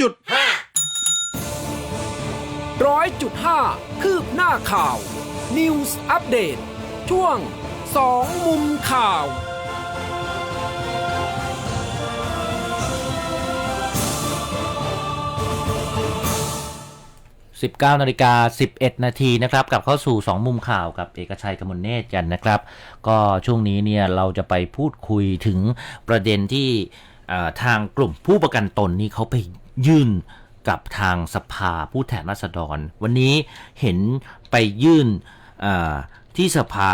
จุดร้อยจุดห้าคืบหน้าข่าว News อัปเดตช่วงสองมุมข่าว 19นาฬิกา11 นาทีนะครับกลับเข้าสู่ 2 มุมข่าวกับเอกชัยกมลเนตรกันนะครับ ก็ช่วงนี้เนี่ยเราจะไปพูดคุยถึงประเด็นที่เอ่อทางกลุ่มผู้ประกันตนนี่เขาไป ยื่นกับทางสภาผู้แทนราษฎร วันนี้เห็นไปยื่นเอ่อที่สภา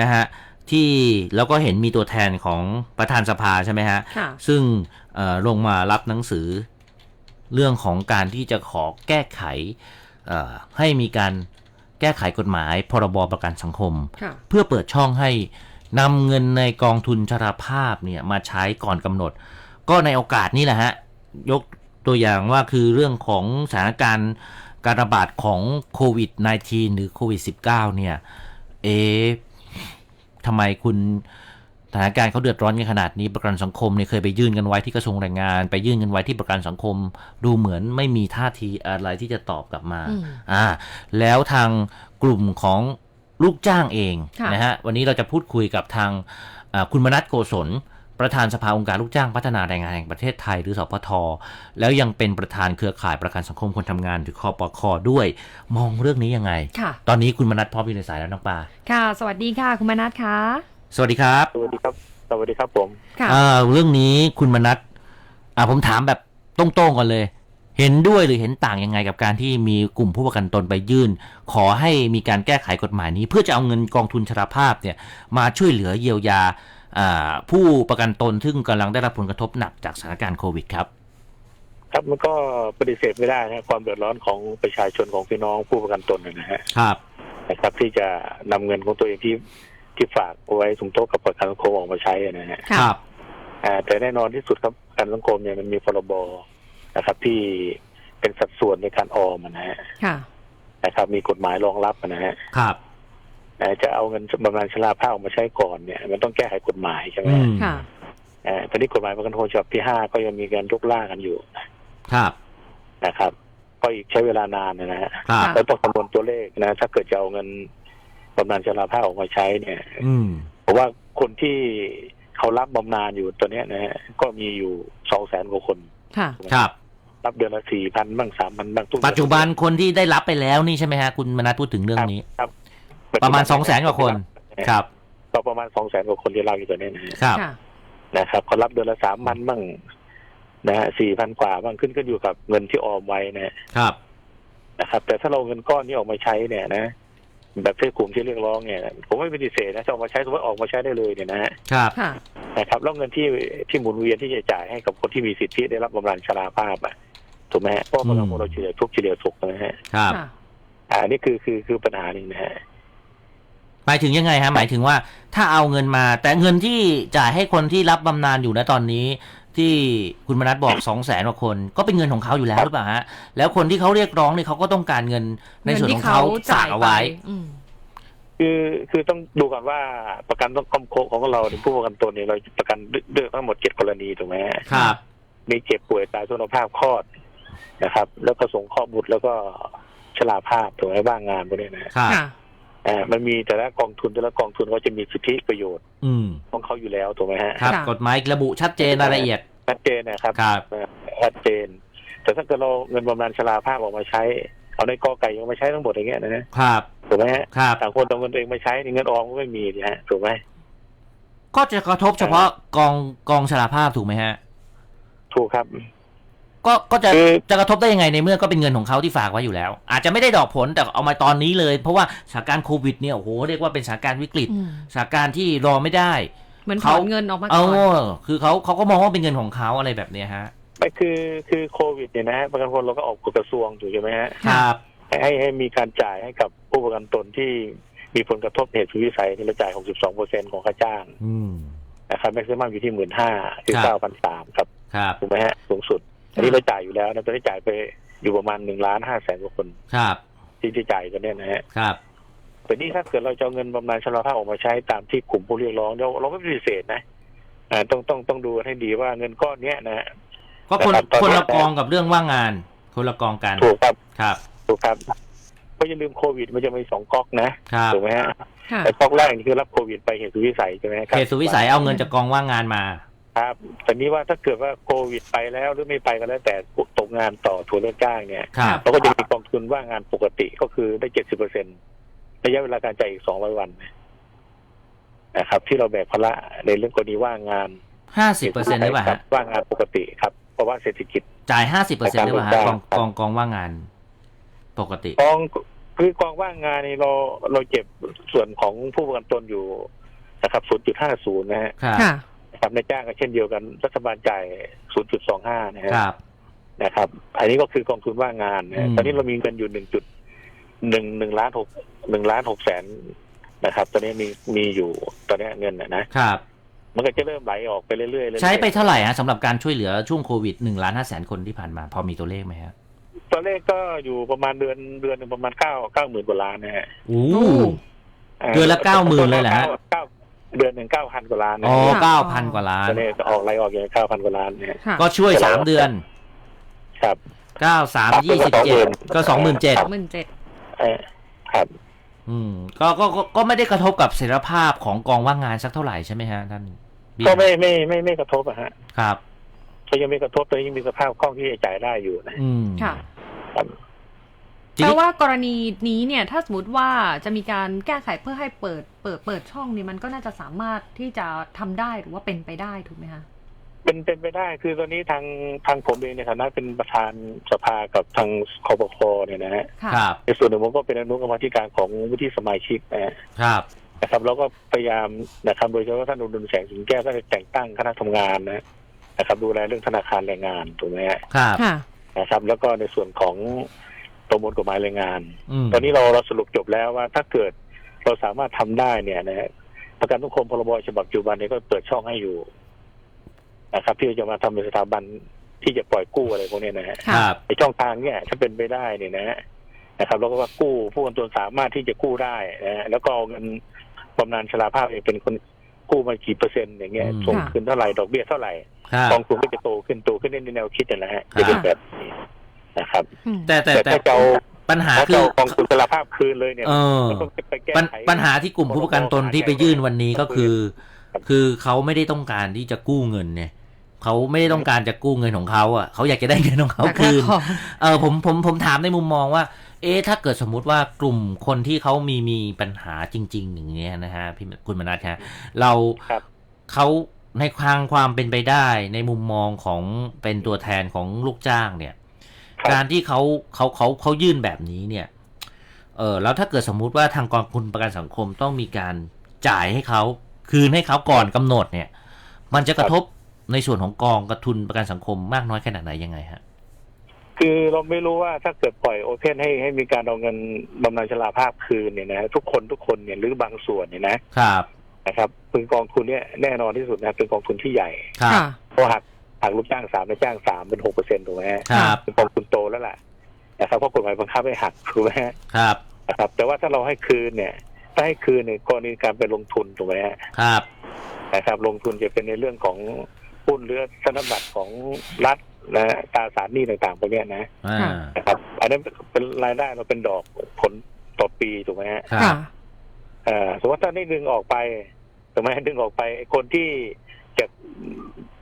นะฮะที่แล้วก็เห็นมีตัวแทนของประธานสภาใช่ไหมฮะค่ะซึ่งเอ่อลงมารับหนังสือเรื่องของการที่จะขอแก้ไขเอ่อให้มีการแก้ไขกฎหมาย พรบประกันสังคมค่ะเพื่อเปิดช่องให้นำเงินในกองทุนชราภาพเนี่ยมาใช้ก่อนกำหนด ก็ในโอกาสนี้แหละฮะ ยก ตัวอย่างว่าคือเรื่องของสถานการณ์การระบาดของโควิด -19 หรือโควิด -19 เนี่ย เอ๊ะทำไมคุณสถานการณ์เขาเดือดร้อนกันขนาดนี้ประกันสังคมเนี่ยเคยไปยื่นกันไว้ที่กระทรวงแรงงาน ไปยื่นกันไว้ที่ประกันสังคม ดูเหมือนไม่มีท่าทีอะไรที่จะตอบกลับมาอืมอ่าแล้วทางกลุ่มของลูกจ้างเองค่ะนะฮะวันนี้เราจะพูดคุยกับทางอ่าคุณมนัทโกศล ประธานสภาองค์การลูกจ้างพัฒนาแรงงานแห่งประเทศไทยหรือสพท แล้วยังเป็นประธานเครือข่ายประกันสังคมคนทำงานหรือคอปคด้วย มองเรื่องนี้ยังไงค่ะตอนนี้คุณมนัทพร้อมอยู่ในสายแล้วน้องปลาค่ะ สวัสดีค่ะ คุณมนัทคะสวัสดีครับ สวัสดีครับ สวัสดีครับผมค่ะอ่าเรื่องนี้คุณมนัทอ่าผมถามแบบตรงๆก่อนเลย เห็นด้วยหรือเห็นต่างยังไงกับการที่มีกลุ่มผู้ประกันตนไปยื่น ขอให้มีการแก้ไขกฎหมายนี้ เพื่อจะเอาเงินกองทุนชราภาพเนี่ยมาช่วยเหลือเยียวยาอ่า ผู้ประกันตนซึ่งกำลังได้รับผลกระทบหนักจากสถานการณ์โควิดครับครับมันก็ปฏิเสธไม่ได้นะความเดือดร้อนของประชาชนของพี่น้องผู้ประกันตนนะฮะครับนะครับ ที่จะนำเงินของตัวเองที่ที่ฝากเอาไว้สมทบกับประกันสังคมออกมาใช้นะฮะค่ะอ่าแต่แน่นอนที่สุดครับประกันสังคมเนี่ยมันมีพรบนะครับ ที่เป็นสัดส่วนในการออมนะฮะค่ะนะครับ มีกฎหมายรองรับนะฮะครับอ่า จะเอาเงินบำนาญชราภาพออกมาใช้ก่อนเนี่ย มันต้องแก้ไขกฎหมายใช่ไหมอืฮะมค่ะอ่าตอนนี้กฎหมายประกันสังคมฉบับที่ห้าก็ยังมีการยกล่างกันอยู่ครับนะครับ ก็อีกใช้เวลานานนะฮะครับค่ะแล้วต้องคำนวณตัวเลขนะถ้าเกิดจะเอาเงินบำนาญชราภาพออกมาใช้เนี่ย อืมผมว่าคนที่เขารับบำนาญอยู่ตัวเนี้ยนะฮะก็มีอยู่สองแสนกว่าคนค่ะครับรับเดือนละสี่พันบ้างสามพันบ้างทุกเดือนปัจจุบันคนที่ได้รับไปแล้วนี่ใช่ไหมฮะคุณมนัทพูดถึงเรื่องนี้ครับ ประมาณสองแสนกว่าคน ครับก็ประมาณสองแสนกว่าคนที่รับอยู่ตัวเนี้ยนะฮะครับค่ะ นะครับเขารับเดือนละสามพันบ้างนะฮะสี่พันกว่าบ้างขึ้นก็อยู่กับเงินที่ออมไว้นะฮะครับ นะครับ แต่ถ้าเราเอาเงินก้อนนี้ออกมาใช้เนี่ยนะ แบบที่กลุ่มที่เรียกร้องเนี่ย ผมไม่ปฏิเสธนะจะออกมาใช้สมมติออกมาใช้ได้เลยเนี่ยนะฮะ ครับ ค่ะ นะครับแล้วเงินที่ที่หมุนเวียนที่จะจ่ายให้กับคนที่มีสิทธิได้รับบำนาญชราภาพอะถูกไหมฮะเพราะว่าเราเราเฉลี่ยทุกข์เฉลี่ยสุขนะฮะครับ ค่ะ อ่านี่คือคือคือปัญหาหนึ่งนะฮะ หมายถึงยังไงฮะหมายถึงว่าถ้าเอาเงินมา แต่เงินที่จ่ายให้คนที่รับบำนาญอยู่นะตอนนี้ ที่คุณมนัทบอกสองแสนกว่าคน ก็เป็นเงินของเขาอยู่แล้วหรือเปล่าฮะแล้วคนที่เขาเรียกร้องเนี่ยเขาก็ต้องการเงินในส่วนของเขาฝากเอาไว้ อืม คือคือต้องดูก่อนว่าประกันต้องคมโคของเราในยผู้ประกันตนเนี่ยเราประกันเลือกทั้งหมดเจ็ดกรณีถูกไหมฮะครับ มีเจ็บป่วยตายทุนภาพคลอดนะครับ แล้วก็ส่งข้อบุตรแล้วก็ชราภาพถูกไหมบ้างงานพวกนี้นะฮะ ครับ ค่ะ อ่ามันมีแต่ละกองทุนแต่ละกองทุนก็จะมีสิทธิประโยชน์อืมของเขาอยู่แล้วถูกไหมฮะครับ ค่ะ กฎหมายระบุชัดเจนรายละเอียด ชัดเจนนะครับครับชัดเจน แต่ถ้าเกิดเราเงินบำนาญชราภาพออกมาใช้ เอาในกอไก่เอามาใช้ทั้งหมดอย่างเงี้ยนะฮะครับถูกไหมฮะครับ ต่างคนเอาเงินตัวเองมาใช้นี่เงินออมก็ไม่มีนะฮะถูกไหมก็จะกระทบเฉพาะกองกองชราภาพถูกไหมฮะ ถูกครับ ก็ก็จะคือจะกระทบได้ยังไงในเมื่อก็เป็นเงินของเขาที่ฝากไว้อยู่แล้ว อาจจะไม่ได้ดอกผลแต่เอามาตอนนี้เลย เพราะว่าสถานการณ์โควิดเนี่ยโอ้โหเรียกว่าเป็นสถานการณ์วิกฤตอืมสถานการณ์ที่รอไม่ได้ เหมือนถเขาอนเงินออกมาเอก่อน อคือเขาเขาก็มองว่าเป็นเงินของเขาอะไรแบบเนี้ยฮะ ไม่คือคือโควิดเนี่ยนะฮะประกันคนเราก็ออกกฎกระทรวงถูกใช่ไหมฮะครับให้ให้ให้มีการจ่ายให้กับผู้ประกันตนที่มีผลกระทบเหตุสุดวิสัยที่เราจ่าย 62เปอร์เซ็นของค่าจ้างอืม นะครับแม็กซิมัมอยู่ที่หมื่นห้าคือครับ เก้าพันสามครับครับ ถูกไหมฮะสูงสุด อันนี้เราจ่ายอยู่แล้วนะตอนนี้จ่ายไปอยู่ประมาณหนึ่งล้านห้าแสนกว่าคนครับ ที่ที่จ่ายกันเนี่ยนะฮะครับแต่นี่ถ้าเกิดเราจะเอาเงินบำนาญชราภาพออกมาใช้ตามที่กลุ่มผู้เรียกร้องเราเราไม่ปฏิเสธนะอ่าต้องต้องต้องดูให้ดีว่าเงินก้อนเนี้ยนะฮะก็คนนะครับตอนนี้คนละกองกับเรื่องว่างงาน คนละกองกันถูกครับครับถูกครับเพราะอย่าลืมโควิดมันจะมีสองก๊อกนะครับถูกไหมฮะค่ะแต่ก๊อกแรกนี่คือรับโควิดไปเหตุสุดวิสัยใช่ไหมครัเขตสุวิสัยเอาเงินจากกองว่างงานมา ครับแต่นี้ว่าถ้าเกิดว่าโควิดไปแล้วหรือไม่ไปก็แล้วแต่ตกงานต่อถูกเลิกจ้างเนี่ยครับเราก็จะมีกองทุนว่างงานปกติก็คือได้เจ็ดสิบเปอร์เซ็นระยะเวลาการจ่ายอีกสองร้อยวันนะครับ ที่เราแบกภาระในเรื่องกรณีว่างงานห้าสิบเปอร์เซ็นต์หรือเปล่าครัฮะบว่างงานปกติครับเพราะว่าเศรษฐกิจจ่ายห้าสิบเปอร์เซ็นต์หรือเปล่าฮะครับกองกองกองว่างงานปกติกองคือกองว่างงานนี่เราเราเก็บส่วนของผู้ประกันตนอยู่นะครับ0.50นะฮะครับค่ะ นะครับในจ้างก็เช่นเดียวกันรัฐบาลจ่าย 0.25 นะฮะครับ นะครับ อันนี้ก็คือกองทุนว่างงานนะฮะอืม ตอนนี้เรามีเงินอยู่1จุดหนึ่งหนึ่งล้านหกหนึ่งล้านหกแสนนะครับ ตอนนี้มีมีอยู่ตอนนี้เงินนะนะครับ มันก็จะเริ่มไหลออกไปเรื่อยๆเรื่อยๆ ใช้ไปเท่าไหร่ฮะสำหรับการช่วยเหลือช่วงโควิดหนึ่งล้านห้าแสนคนที่ผ่านมา พอมีตัวเลขไหมฮะตัวเลขก็อยู่ประมาณเดือนเดือนหนึ่งประมาณเก้าเก้าหมื่นกว่าล้านนะฮะโอ้โอ้เดือนละ90,000เลยเหรอฮะ เก้า เดือนหนึ่งเก้าพันกว่าล้านนะอ๋อฮะเก้าพันกว่าล้านตัวเลขออกไหลออกอย่างเก้าพันกว่าล้านนะฮะค่ะก็ช่วยสามเดือนครับ เก้าสามยี่สิบเจ็ดก็สองหมื่นเจ็ดหมื่นเจ็ดเอ่อครับอืมก็ก็ก็ก็ไม่ได้กระทบกับเสถียรภาพของกองว่างงานสักเท่าไหร่ใช่ไหมฮะท่านเบี้ยก็ไม่ไม่ไม่ไม่กระทบอะฮะครับ ก็ยังไม่กระทบแต่ยังมีสภาพคล่องที่จะจ่ายได้อยู่นะอืม ค่ะ ครับที แปลนี้ว่ากรณีนี้เนี่ยถ้าสมมติว่าจะมีการแก้ไขเพื่อให้เปิดเปิดเปิดช่องเนี่ยมันก็น่าจะสามารถที่จะทำได้หรือว่าเป็นไปได้ถูกไหมคะเป็นเป็นไปได้คือตอนนี้ทางทางผมเองในฐานะเป็นประธานสภากับทางคอปคเนี่ยนะฮะค่ะครับในส่วนหนึ่งผมก็เป็นอนุกรรมาธิการของวุฒิสมาชิกนะฮะครับนะครับเราก็พยายามนะครับโดยเฉพาะท่านอุดมแสงสิงแก้วก็ได้แต่งตั้งคณะทำงานนะนะครับ ดูแลเรื่องธนาคารแรงงานถูกไหมฮะครับค่ะนะครับ แล้วก็ในส่วนของ ประมวลกฎหมายแรงงานอืมตอนนี้เราเราสรุปจบแล้วว่าถ้าเกิดเราสามารถทำได้เนี่ยนะฮะประกันสังคมพรบฉบับปัจจุบันนี้ก็เปิดช่องให้อยู่นะครับที่จะมาทำเป็นสถาบันที่จะปล่อยกู้อะไรพวกเนี้ยนะฮะคค่ะรับไอช่องทางเนี่ยถ้าเป็นไปได้เนี่ยนะฮะนะครับแล้วก็ว่ากู้ผู้ประกันตนสามารถที่จะกู้ได้นะฮะแล้วก็เอาเงินบำนาญชราภาพเองเป็นคนกู้มากี่เปอร์เซ็นต์อย่างเงี้ยอืมส่งค่ะคืนเท่าไหร่ดอกเบี้ยเท่าไหร่ครับกองทุนก็จะโตขึ้นโตขึ้นในแนวคิดนี่แหละฮะจะเป็นแบบ นี้นะครับอืมแต่แต่แต่แต่ถ้าจะเอาปัญหาถ้าคืจะอเอากองทุนชราภาพคืนเลยเนี่ยเออมันต้องไปแก้ปัญไขปัญหาที่กลุ่มผู้ประกันตนที่ไปยื่นวันนี้ก็คือครับคือเขาไม่ได้ต้องการที่จะกู้เงินเนี่ยเขาไม่ได้ต้องการจะกู้เงินของเขาอะเขาอยากจะได้เงินของเขาแต่คืนขอเออผมผมผมถามในมุมมองว่า เอ๊ะถ้าเกิดสมมุติว่ากลุ่มคนที่เขามีมีปัญหาจริง ๆ อย่างเงี้ยนะฮะพี่คุณมนัทฮะเราครับเขาในทางความเป็นไปได้ในมุมมองของเป็นตัวแทนของลูกจ้างเนี่ยครับ การที่เขาเขาเขาเขายื่นแบบนี้เนี่ย เออแล้วถ้าเกิดสมมุติว่าทางกองทุนประกันสังคมต้องมีการจ่ายให้เขาคืนให้เขาก่อนกำหนดเนี่ย มันจะกระทบในส่วนของกองกระทุนประกันสังคมมากน้อยขนาดไหนยังไงฮะคือเราไม่รู้ว่าถ้าเกิดปล่อยโอเพนให้ให้มีการเอาเงินบำนาญชราภาพคืนเนี่ยนะทุกคนทุกคนเนี่ยหรือบางส่วนเนี่ยนะครับนะครับเป็นกองทุนเนี่ยแน่นอนที่สุดนะเป็นกองทุนที่ใหญ่ครับค่ะเพราะหัก หักลูกจ้างสามในจ้างสามเป็นหกเปอร์เซ็นต์ถูกไหมฮะครับเป็นกองทุนโตแล้วล่ะนะครับเพราะกฎหมายบังคับให้หักถูกไหมฮะครับนะครับ แต่ว่าถ้าเราให้คืนเนี่ยถ้าให้คืนเนี่ยกรณีการไปลงทุนถูกไหมฮะครับนะครับ ลงทุนจะเป็นในเรื่องของหุ้นหรือธนบัตรของรัฐนะตราสารหนี้ต่างๆพวกเนี้ยนะอ่าค่ะนะครับอันนั้นเป็นรายได้เราเป็นดอกผลต่อปีถูกไหมฮะครัค่ะบเอ่อสมมติถ้าได้ดึงออกไปถูกไหมดึงออกไปไอ้คนที่จะ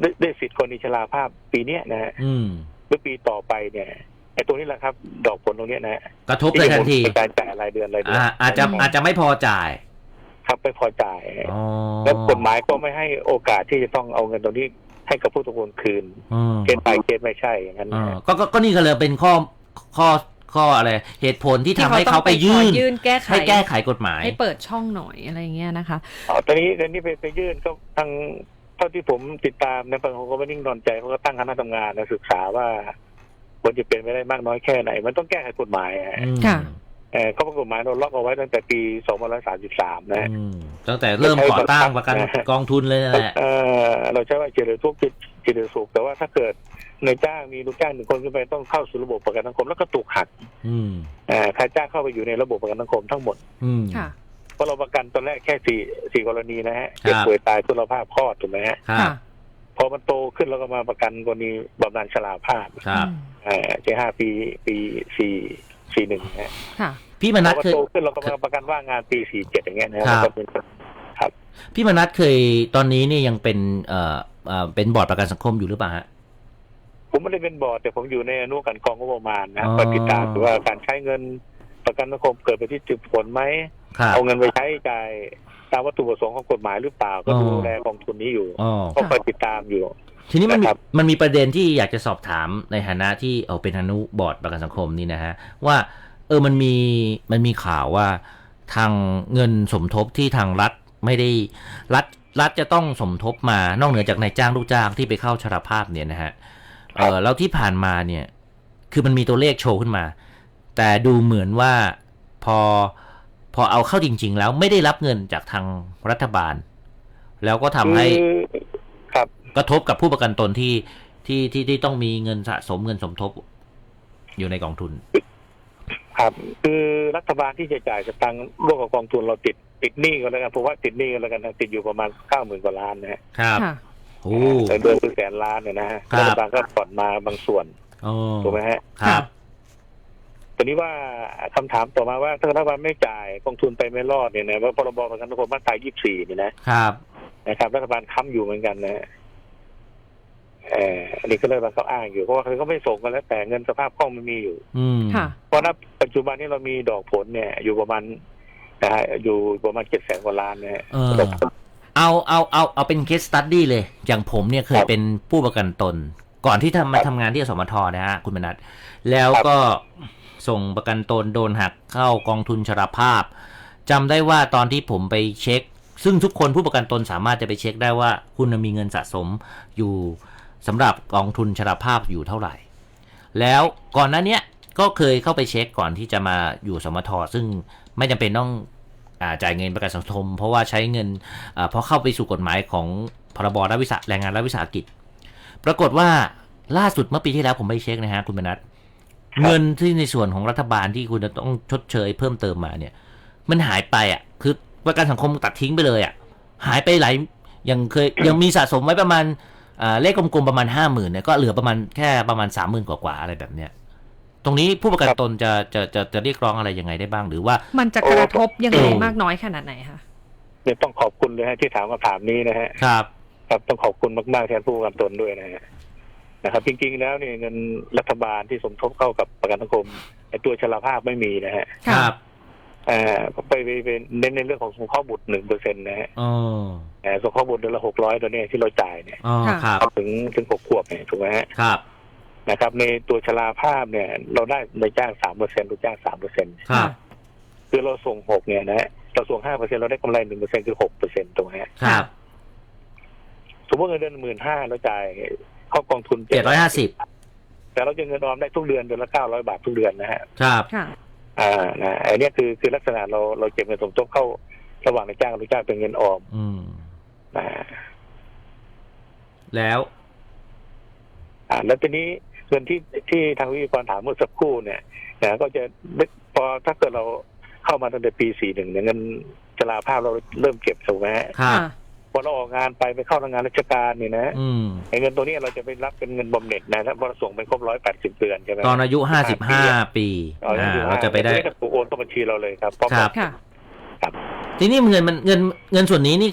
ได้ได้สิทธิ์คนอิชราภาพปีเนี้ยนะฮะอืมหรือปีต่อไปเนี่ยไอ้ตรงนี้แหละครับ ดอกผลตรงเนี้ยนะฮะกระทบเลยทันทีเป็นการจ่ายรายเดือนรายเดือนอ่าอาจจะอาจจะไม่พอจ่ายครับไม่พอจ่ายอ๋อแล้วกฎหมายก็ไม่ให้โอกาสที่จะต้องเอาเงินตรงนี้ให้กับผู้ตกลงคืนอืมเกณฑ์ไปเกณฑ์ไม่ใช่อย่างนั้นอ่านะก็ก็ก็นี่ก็เลยเป็นข้อข้อข้ออะไรเหตุผลที่ทำให้เขาไปยื่นขอยื่นแก้ไขให้แก้ไขกฎหมายให้เปิดช่องหน่อยอะไรอย่างเงี้ยนะคะอ๋อตอนนี้ตอนนี้ไปไปยื่นก็ทาง เท่าที่ผมติดตามในฝั่งของก็ไม่นิ่งนอนใจเขาก็ตั้งคณะทำงานนะศึกษาว่าควรจะเป็นไปได้มากน้อยแค่ไหน มันต้องแก้ไขกฎหมายอะอืมค่ะเออข้อกฎหมายเราล็อกเอาไว้ตั้งแต่ปี2533 นะฮะอืมตั้งแต่เริ่มก่อตั้งประกันกองทุนเลยนั่นแหละเออเราใช้ว่าเจริญทุกข์เจริญสุข แต่ว่าถ้าเกิดในายจ้างมีลูกจ้างหนึ่งคนขึ้นไปต้องเข้าสู่ระบบประกันสังคมแล้วก็ถูกหักอืมเอ่อค่าจ้างเข้าไปอยู่ในระบบประกันสังคมทั้งหมดอืมค่ะ เพราะเราประกันตอนแรกแค่สี่สี่กรณีนะฮะครับเจ็บป่วยตายทุรภาพคลอดถูกไหมฮะครับค่ะพอมันโตขึ้นเราก็มาประกันกรณีบำนาญชราภาพครับเอ่อเจห้าปีปีสี่สี่หนึ่งนะฮะค่ะพี่มพนัอทมันเคยโตขึ้นเราก็มาประกันว่างงานปีสี่เจ็ดอย่างเงี้ยนะฮะครับมันก็เป็นครับ พี่มนัทเคยตอนนี้นี่ยังเป็นเอ่อเอ่อเป็นบอร์ดประกันสังคมอยู่หรือเปล่าฮะผมไม่ได้เป็นบอร์ดแต่ผมอยู่ในอนุกรรมกองงบประมาณนะอ๋อก็ติดตามดูว่าการใช้เงิน ประกันสังคมเกิดไปที่จุดผลไหมครับเอาเงินไปใช้จ่ายตามวัตถุประสงค์ของกฎหมายหรือเปล่า ก็อ๋อดูแลกองทุนนี้อยู่อ๋อก็คอยติดตามอยู่ ทีนี้มันมีนะครับมันมีประเด็นที่อยากจะสอบถามในฐานะที่เอาเป็นอนุบอร์ดประกันสังคมนี่นะฮะว่าเออมันมีมันมีข่าวว่าทางเงินสมทบที่ทางรัฐไม่ได้รัฐรัฐจะต้องสมทบมานอกเหนือจากนายจ้างลูกจ้างที่ไปเข้าชราภาพเนี่ยนะฮะเออแล้วที่ผ่านมาเนี่ย คือมันมีตัวเลขโชว์ขึ้นมา แต่ดูเหมือนว่าพอพอเอาเข้าจริง ๆ แล้วไม่ได้รับเงินจากทางรัฐบาล แล้วก็ทำให้คือครับกระทบกับผู้ประกันตนที่ที่ที่ที่ต้องมีเงินสะสมเงินสมทบ อยู่ในกองทุน ครับ คือรัฐบาลที่จะจ่ายสตังค์ร่วมกับกองทุนเราติดติดหนี้กันแล้วกันผมว่าติดหนี้กันแล้วกันนะติดอยู่ประมาณเก้าหมื่นกว่าล้านนะฮะครับค่ะโอ้แต่เดือนคือแสนล้านเนี่ยนะฮะครับรัฐบาลก็ผ่อนมาบางส่วนโอ้ถูกไหมฮะครับ ตอนนี้ว่าคำถามต่อมาว่าถ้ารัฐบาลไม่จ่ายกองทุนไปไม่รอดเนี่ยนะว่าพรบประกันสังคมมาตรา24เนี่ยนะครับ นะครับ รัฐบาลค้ำอยู่เหมือนกันนะเอออันนี้ก็เลยมาเขาอ้างอยู่เพราะว่าเขาก็ไม่ส่งกันแล้ว แต่เงินสภาพคล่องมันมีอยู่ อืมค่ะเพราะณปัจจุบันนี้เรามีดอกผลเนี่ย อยู่ประมาณนะฮะอยู่ประมาณเจ็ดแสนกว่าล้านนะฮะเออเอาเอาเอาเอาเป็นเคสตัดดี้เลย อย่างผมเนี่ยเคยครับเป็นผู้ประกันตน ก่อนที่ทำมาครับทำงานที่อสมทนะฮะคุณมนัทแล้วก็ ส่งประกันตนโดนหักเข้ากองทุนชราภาพจำได้ว่าตอนที่ผมไปเช็ค ซึ่งทุกคนผู้ประกันตนสามารถจะไปเช็คได้ว่า คุณมีเงินสะสมอยู่สำหรับกองทุนชราภาพอยู่เท่าไหร่ แล้วก่อนหน้าเนี้ยก็เคยเข้าไปเช็คก่อนที่จะมาอยู่สมทซึ่งไม่จำเป็นต้องอจ่ายเงินประกันสังคม เพราะว่าใช้เงินอาเพราะเข้าไปสู่กฎหมายของพรบรัฐวิสาแรงงานรัฐวิสาหกิจ ปรากฏว่าล่าสุดเมื่อปีที่แล้วผมไปเช็คนะฮะคุณมนัท เงินที่ในส่วนของรัฐบาลที่คุณจะต้องชดเชยเพิ่มเติมมาเนี่ย มันหายไปอะ คือประกันสังคมตัดทิ้งไปเลยอะ หายไปหลายยังเคยยังมีสะสมไว้ประมาณอ่าเลขกลมๆประมาณห้าหมื่นเนี่ยก็เหลือประมาณแค่ประมาณสามหมื่นกว่าๆอะไรแบบเนี้ยตรงนี้ผู้ประกันตนจะจะจะจะเรียกร้องอะไรยังไงได้บ้างหรือว่า มันจะกระทบยังไงมากน้อยขนาดไหนคะเนี่ยต้องขอบคุณเลยฮะที่ถามคำถามนี้นะฮะครับ ครับต้องขอบคุณมากๆแทนผู้ประกันตนด้วยนะฮะ นะครับ จริง ๆ แล้วเนี่ยเงินรัฐบาลที่สมทบเข้ากับประกันสังคมไอ้ตัวชราภาพไม่มีนะฮะคค่ะรับอ่าไปไปไปเน้นในเรื่องของสงเคราะห์บุตรหนึ่งเปอร์เซ็นต์นะฮะอ๋อแต่สงเคราะห์บุตรเดือนละหกร้อยตัวเนี้ที่เราจ่ายเนี่ยอ๋อครับถึงถึงหกขวบเนี่ยถูกไหมฮะครับนะครับ ในตัวชราภาพเนี่ย เราได้ในจ้างสามเปอร์เซ็นต์ลูกจ้างสามเปอร์เซ็นต์ครับคือเราส่งหกเนี่ยนะฮะเราส่งห้าเปอร์เซ็นต์เราได้กำไรหนึ่งเปอร์เซ็นต์คือหกเปอร์เซ็นต์ตรงนี้ฮะครับสมมติเงินเดือนหมื่นห้าเราจ่าย เข้ากองทุนเจ็ดร้อยห้าสิบแต่เราจะเงินออมได้ทุกเดือนเดือนละเก้าร้อยบาททุกเดือนนะฮะครับค่ะอ่านะอันเนี้ยคือคือลักษณะเราเราเก็บเงินสมทบเข้าระหว่างในจ้างกับลูกจ้างเป็นเงินออมอืมนะแล้วอ่าแล้วทีนี้เงินที่ที่ทางวิทยากรถามเมื่อสักครู่เนี่ยนะก็จะพอถ้าเกิดเราเข้ามาตั้งแต่ปีสี่หนึ่งเนี่ยเงินชราภาพเราเริ่มเก็บถูกไหมฮะครับค่ะ พอเราออกงานไปไปเข้าทำงานราชการเนี่ยนะอืมไอ้เงินตัวนี้เราจะไปรับเป็นเงินบำเหน็จนะถ้าพอเราส่งไปครบร้อยแปดสิบเดือนใช่ไหมตอนอายุห้าสิบห้าปีอ๋อยังอ่าอยู่เราจะไปได้ม่ถูกโอนเข้าบัญชีเราเลยครับเพราะครับค่ะทีนี้เงินมันเงินเงินส่วนนี้นี่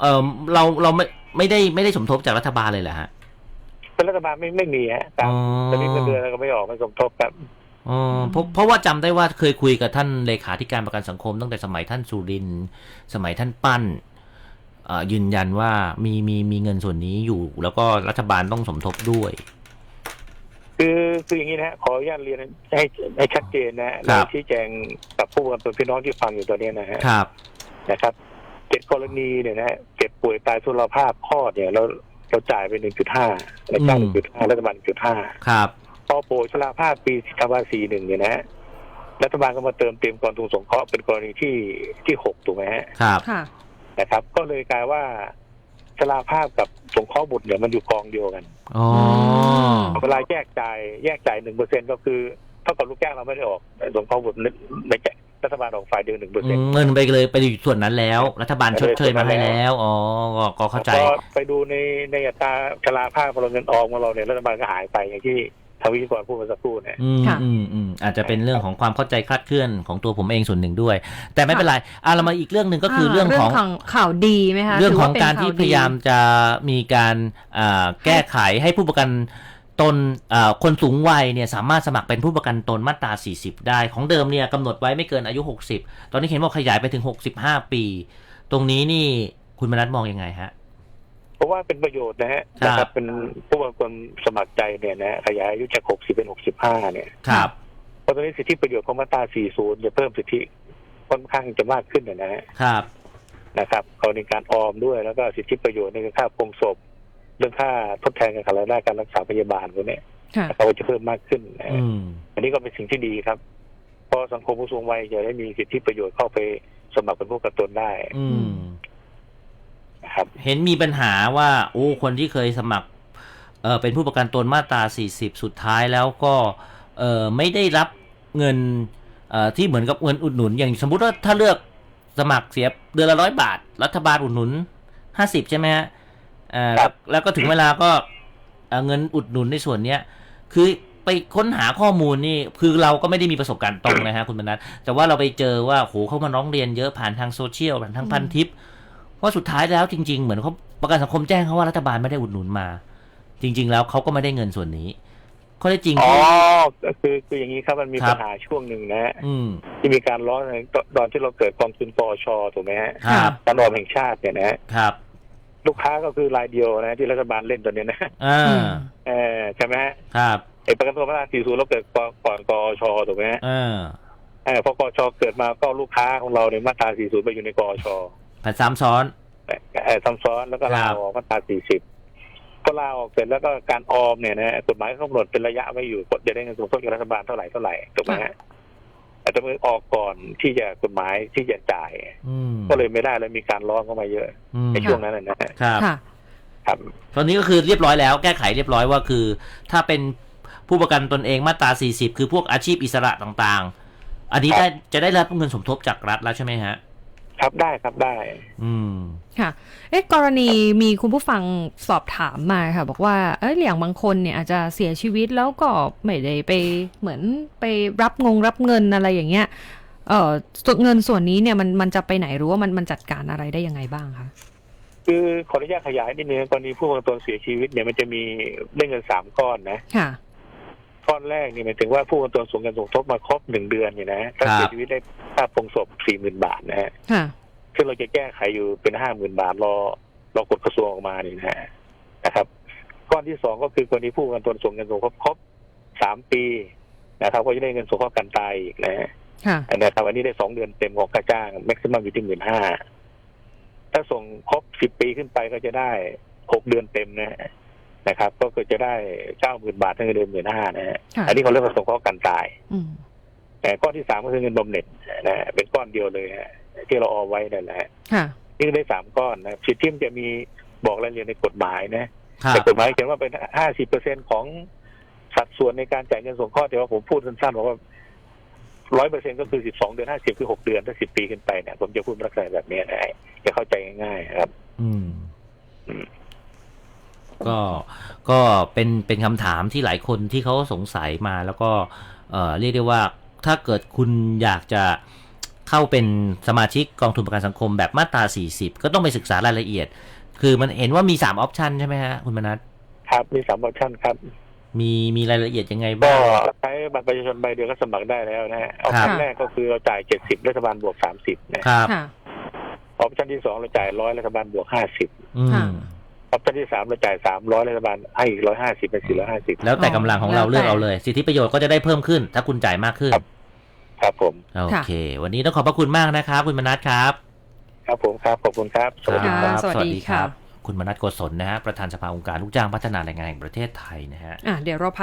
เออเราเราไม่ไม่ได้ไม่ได้สมทบจากรัฐบาลเลยเหรอฮะเป็นรัฐบาลไม่ไม่มีฮะตามอ๋อตอนนี้เงินเดือนเราก็ไม่ออกไม่สมทบครับอ๋อเพราะเพราะว่าจำได้ว่าเคยคุยกับท่านเลขาธิการประกันสังคมตั้งแต่สมัยท่านสุรินทร์สมัยท่านปั้นเอ่อ ยืนยันว่ามีมีมีเงินส่วนนี้อยู่ แล้วก็รัฐบาลต้องสมทบด้วย คือคืออย่างนี้นะฮะขออนุญาตเรียนให้ให้ชัดเจนนะฮะครัเราบชี้แจงกับผู้ประกันตนพี่น้องที่ฟังอยู่ตอนนี้นะฮะครับ นะครับเจ็ดกรณีเนี่ยนะฮะเจ็บป่วยตายทุรภาพคลอดเนี่ยเราเราจ่ายไปหนึ่งจุดห้าในจ้างหอืนึ่มงจุดห้ารัฐบาลจุดห้าครับ พอโปรยชราภาพปีทบาสี่หนึ่งเนี่ยนะฮะรัฐบาลก็มาเติมเต็มกองทุนสงเคราะห์เป็นกรณีที่ที่หกถูกไหมฮะครับ ค่ะ นะครับ ก็เลยกลายว่าชราภาพกับสงเคราะห์บุตรเนี่ยมันอยู่กองเดียวกันอ๋อเวลาแยกจ่ายแยกจ่ายหนึ่งเปอร์เซ็นก็คือเท่ากับลูกจ้างเราไม่ได้ออกแต่สงเคราะห์บุตรในในรัฐบาลออกฝ่ายเดียวหนึ่งเปอร์เซ็นต์เงินไปเลยไปอยู่ส่วนนั้นแล้ว รัฐบาลชดเชยมาให้แล้วอ๋อก็ก็เข้าใจก็ไปดูในในอัตราชราภาพพลังเงินออมของเราเนี่ยรัฐบาลก็หายไปอย่างที่ทาง วิทยากรพูดเมื่อสักครู่เนี่ยอืมค่ะอืมอืมอาจจะเป็นเรื่องของความเข้าใจคลาดเคลื่อนของตัวผมเองส่วนหนึ่งด้วย แต่ไม่เป็นไรอะเรามาอีกเรื่องหนึ่งก็คือเรื่องของข่าวดีไหมคะเรื่องของถืว่ป็นการที่ข่วพดียายามจะมีการอ่าแก้ไขให้ผู้ประกันตนอ่าคนสูงวัยเนี่ยสามารถสมัครเป็นผู้ประกันตนมาตรา 40 ได้ ของเดิมเนี่ยกำหนดไว้ไม่เกินอายุ 60 ตอนนี้เห็นว่าขยายไปถึง 65 ปี ตรงนี้นี่คุณมนัสมองยังไงฮะ เพราะว่าเป็นประโยชน์นะฮะครับนะครับ เป็นผู้บางคนสมัครใจเนี่ยนะขยายอายุจาก60เป็น65เนี่ยครับเพราะตอนนี้สิทธิประโยชน์ของมาตรา40จะเพิ่มสิทธิค่อนข้างจะมากขึ้นนะฮะครับนะครับเอาในการออมด้วยแล้วก็สิทธิประโยชน์ในการค่าโปรงศพเรื่องค่าทดแทนการขาดรายได้การรักษาพยาบาลพวกเนี้ยค่ะเขาจะเพิ่มมากขึ้นนะฮะอืมอันนี้ก็เป็นสิ่งที่ดีครับเพราะสังคมผู้สูงวัยจะได้มีสิทธิประโยชน์เข้าไปสมัครเป็นผู้ประกันตนได้ อืม นะครับ เห็นมีปัญหาว่าโอ้คนที่เคยสมัครเออเป็นผู้ประกันตนมาตรา 40 สุดท้ายแล้วก็เออไม่ได้รับเงินเอ่อที่เหมือนกับเงินอุดหนุน อย่างสมมุติว่าถ้าเลือกสมัครเสียเดือนละร้อยบาท รัฐบาลอุดหนุน 50 ใช่ไหมฮะเอ่อแล้วแล้วก็ถึงเวลาก็เอ่อเงินอุดหนุนในส่วนเนี้ย คือไปค้นหาข้อมูลนี่คือเราก็ไม่ได้มีประสบการณ์ตรงนะฮะคุณบรรณัฐแต่ว่าเราไปเจอว่าโหเขามาร้องเรียนเยอะผ่านทางโซเชียลผ่านทางพันทิป ว่าสุดท้ายแล้วจริง ๆ เหมือนเขาประกันสังคมแจ้งเขาว่ารัฐบาลไม่ได้อุดหนุนมา จริง ๆ แล้วเขาก็ไม่ได้เงินส่วนนี้ข้อได้จริงอ๋อที่ก็คือคืออย่างนี้ครับมันมีครับปัญหาช่วงหนึ่งนะฮะอืมที่มีการร้องในตตอนที่เราเกิดกองทุนปอชถูกไหมฮะครับการออมแห่งชาติเนี่ยนะฮะครับ ลูกค้าก็คือรายเดียวนะ ที่รัฐบาลเล่นตัวเนี้ยนะอ่าอืมเออใช่ไหมฮะครับไอ้ประกันตัวมาตรา40เราเกิดก่อนก่อนกอชถูกไหมฮะอ่าเออพอกอชเกิดมาก็ลูกค้าของเราในยมาตรา40ไปอยู่ในกอช ผัดซ้ำซ้อน เออซ้ำซ้อนแล้วก็ลาออกมาตรา40ก็ลาออกเสร็จแล้วก็การออมเนี่ยนะกฎหมายกำหนดเป็นระยะไว้อยู่กฎจะได้เงินสมทบจากรัฐบาลเท่าไหร่เท่าไหร่ถูกไหมฮะแต่ถ้ามือออกก่อนที่จะกฎหมายที่จะจ่าย อืมก็เลยไม่ได้แล้วมีการร้องเข้ามาเยอะอืมในช่วงนั้นนะนะฮะครับ ค่ะ ครับ ตอนนี้ก็คือเรียบร้อยแล้วแก้ไขเรียบร้อยว่าคือ ถ้าเป็นผู้ประกันตนเองมาตรา 40 คือพวกอาชีพอิสระต่างๆ อันนี้ได้จะได้รับเงินสมทบจากรัฐแล้วใช่ไหมฮะ ครับได้ครับได้ อืม ค่ะ เอ๊ะ กรณีมีคุณผู้ฟังสอบถามมาค่ะ บอกว่า เอ้ยอย่างบางคนเนี่ยอาจจะเสียชีวิตแล้วก็ไม่ได้ไปเหมือนไปรับงงรับเงินอะไรอย่างเงี้ย เออส่วนเงินส่วนนี้เนี่ยมันมันจะไปไหนหรือว่ามันมันจัดการอะไรได้ยังไงบ้างคะ คือขออนุญาตขยายนิดนึงกรณีผู้ประกันตนเสียชีวิตเนี่ยมันจะมีได้เงินสามก้อนนะ ค่ะ ก้อนแรกนี่หมายถึงว่าผู้ประกันตนส่งเงินสมทบมาครบหนึ่งเดือนเนี่ยนะถ้าครับเสียชีวิตได้ค่าปรงศพสี่หมื่นบาทนะฮะค่ะซึ่งเราจะแก้ไขอยู่เป็นห้าหมื่นบาทรอรอกฎกระทรวงออกมานี่นะฮะนะครับ ก้อนที่สองก็คือกรณีผู้ประกันตนส่งเงินสมทบครบสามปีนะครับก็จะได้เงินสงเคราะห์กันตายอีกนะฮะค่ะอันนี้ครับอันนี้ได้สองเดือนเต็มของค่าจ้างแม็กซิมัมอยู่ที่หมื่นห้าถ้าส่งครบสิบปีขึ้นไปก็จะได้หกเดือนเต็มนะฮะ นะครับ ก็คือจะได้เก้าหมื่นบาททั้งเดือนหมื่นห้านะฮะค่ะอันนี้เขาเรียกว่าสงเคราะห์กันตายอืมแต่ก้อนที่สามก็คือเงินบำเหน็จนะฮะเป็นก้อนเดียวเลยฮะที่เราเอาไว้นั่นแหละค่ะนี่ได้สามก้อนนะสิทธิมนจะมีบอกรายละเอียดในกฎหมายนะครัแต่บกฎหมายเขียนว่าเป็นห้าสิบเปอร์เซ็นของสัดส่วนในการจ่ายเงินสงเคราะห์แต่ว่าผมพูดสั้นๆบอกว่าร้อยเปอร์เซ็นก็คือสิบสองเดือนห้าสิบคือหกเดือนถ้าสิบปีขึ้นไปเนี่ยผมจะพูดลักษณะแบบนี้นะให้จะเข้าใจง่ายๆครับ อืมอืม ก็ก็เป็นเป็นคำถามที่หลายคนที่เขาสงสัยมาแล้วก็เอ่อเรียกได้ว่าถ้าเกิดคุณอยากจะเข้าเป็นสมาชิกกองทุนประกันสังคมแบบมาตรา 40 ก็ต้องไปศึกษารายละเอียด คือมันเห็นว่ามี3ออปชันใช่ไหมฮะคุณมนัทครับมีสามออปชั่นครับมีมีรายละเอียดยังไงก็บ้างใช้บัตรประชาชนใบเดียวก็สมัครได้แล้วนะฮะออปชั่นครับ แรกก็คือเราจ่ายเจ็ดสิบรัฐบาลบวกสามสิบนะครับ ค่ะ ออปชั่นที่สองเราจ่ายร้อยรัฐบาลบวกห้าสิบอืมค่ะอ อปชั่นที่สามเราจ่ายสามร้อยรัฐบาลให้อีกร้อยห้าสิบเป็นสี่ร้อยห้าสิบ แล้วแต่กำลังของเราแล้วแต่ เลือกเอาเลย สิทธิประโยชน์ก็จะได้เพิ่มขึ้น ถ้าคุณจ่ายมากขึ้น ครับ ครับผม โอเค วันนี้ต้องขอบพระคุณมากนะครับ คุณมนัทครับ ครับผมครับ ขอบคุณครับ สวัสดีครับ ค่ะสวัสดีค่ะ คุณมนัทโกศลนะฮะประธานสภาองค์การลูกจ้างพัฒนาแรงงานแห่งประเทศไทยนะฮะ อะเดี๋ยวเราพัก